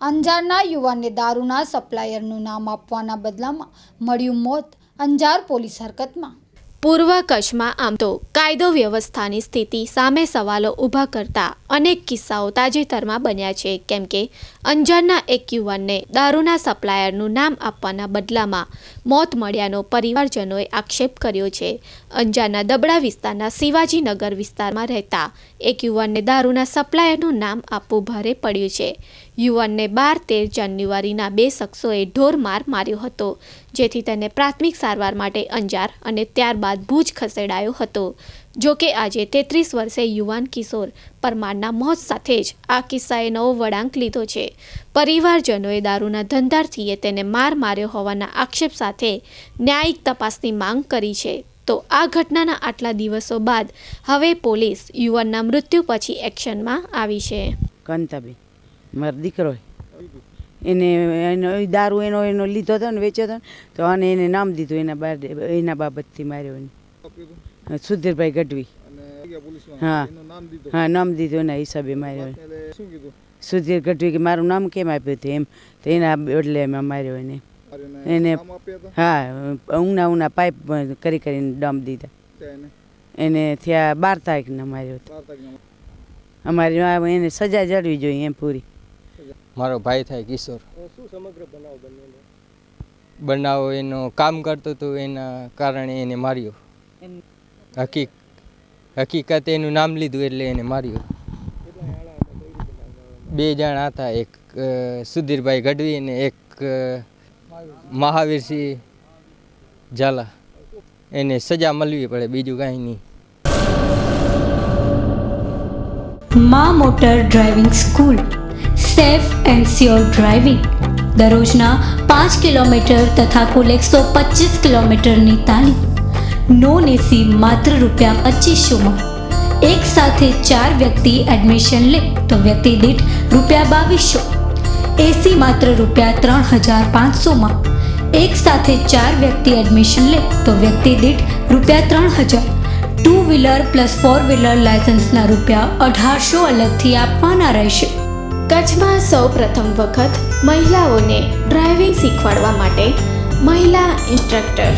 અંજારના યુવાનને દારૂના સપ્લાયરનું નામ આપવાના બદલામાં મળ્યું મોત અંજાર પોલીસ હરકતમાં. પૂર્વ કચ્છમાં આમ તો કાયદો વ્યવસ્થાની સ્થિતિ સામે સવાલો ઊભા કરતા અનેક કિસ્સાઓ તાજેતરમાં બન્યા છે, કેમ કે અંજારના એક યુવાનને દારૂના સપ્લાયરનું નામ આપવાના બદલામાં મોત મળ્યાનો પરિવારજનોએ આક્ષેપ કર્યો છે. અંજારના દબડા વિસ્તારના શિવાજીનગર વિસ્તારમાં રહેતા એક યુવાનને દારૂના સપ્લાયરનું નામ આપવું ભારે પડ્યું છે. યુવાનને બાર તેર જાન્યુઆરીના બે શખ્સોએ ઢોર માર માર્યો હતો, જેથી તેને પ્રાથમિક સારવાર માટે અંજાર અને ત્યારબાદ ભુજ ખસેડાયો હતો. જો કે આજે તેત્રીસ વર્ષે યુવાન કિશોર પરમારના મોત સાથે જ આ કિસ્સાએ નવો વળાંક લીધો છે. પરિવારજનોએ દારૂના ધંધાર્થીએ તેને માર માર્યો હોવાના આક્ષેપ સાથે ન્યાયિક તપાસની માંગ કરી છે. તો આ ઘટનાના આટલા દિવસો બાદ હવે પોલીસ યુવાનના મૃત્યુ પછી એક્શનમાં આવી છે. કાંતાબેન. મારો દીકરો એને એનો દારૂ એનો એનો લીધો હતો ને વેચ્યો હતો ને તો આને એને નામ દીધું એના બાર એના બાબતથી માર્યો એને. સુધીરભાઈ ગઢવી. હા. હા નામ દીધું એના હિસાબે માર્યો સુધીર ગઢવી કે મારું નામ કેમ આપ્યું હતું? એમ. તો એના બદલે એમાં માર્યો એને. એને હા ઊંઘના ઊંઘના પાઇપ કરી કરીને ડમ દીધા. એને? થયા બાર તારીખના માર્યો હતો. અમારી એને સજા જડવી જોઈએ એમ પૂરી. મારો ભાઈ થાય કિશોર. બનાવ એનો કામ કરતો હતો એના કારણે એને માર્યો. હકીક હકીકત એનું નામ લીધું એટલે એને માર્યો. બે જણ હતા એક સુધીરભાઈ ગઢવી અને એક મહાવીરસિંહ ઝાલા. એને સજા મળવી પડે બીજું કાંઈ નહીં. મા motor driving school. Safe and sure driving દરરોજના પાંચ કિલોમીટર તથા કુલ એકસો પચીસ કિલોમીટરની તાલીમ. નોન એસી માત્ર રૂપિયા પચીસોમાં. એક સાથે ચાર વ્યક્તિ એડમિશન લે, તો વ્યક્તિ દીઠ રૂપિયા બાવીસો. એસી માત્ર રૂપિયા ત્રણ હજાર પાંચસોમાં. એક સાથે ચાર વ્યક્તિ એડમિશન લે, તો વ્યક્તિ દીઠ રૂપિયા ત્રણ હજાર. Two wheeler plus four wheeler લાયસન્સના રૂપિયા અઢારસો અલગથી આપવાના રહેશે. કચ્છમાં સૌ પ્રથમ વખત મહિલાઓને ડ્રાઇવિંગ શીખવાડવા માટે મહિલા ઇન્સ્ટ્રક્ટર.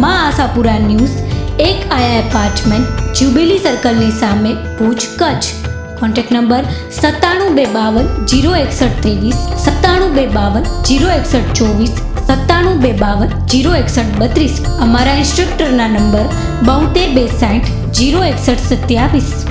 માં આશાપુરા ન્યૂઝ, એક આયા એપાર્ટમેન્ટ, જ્યુબિલી સર્કલની સામે ભુજ, કચ્છ. કોન્ટેક્ટ નંબર સત્તાણું બે બાવન જીરો એકસઠ ત્રેવીસ, સત્તાણું બે બાવન જીરો એકસઠ ચોવીસ, સત્તાણું બે બાવન જીરો એકસઠ બત્રીસ. અમારા ઇન્સ્ટ્રક્ટરના નંબર બોતેર બે સાઠ જીરો એકસઠ સત્યાવીસ.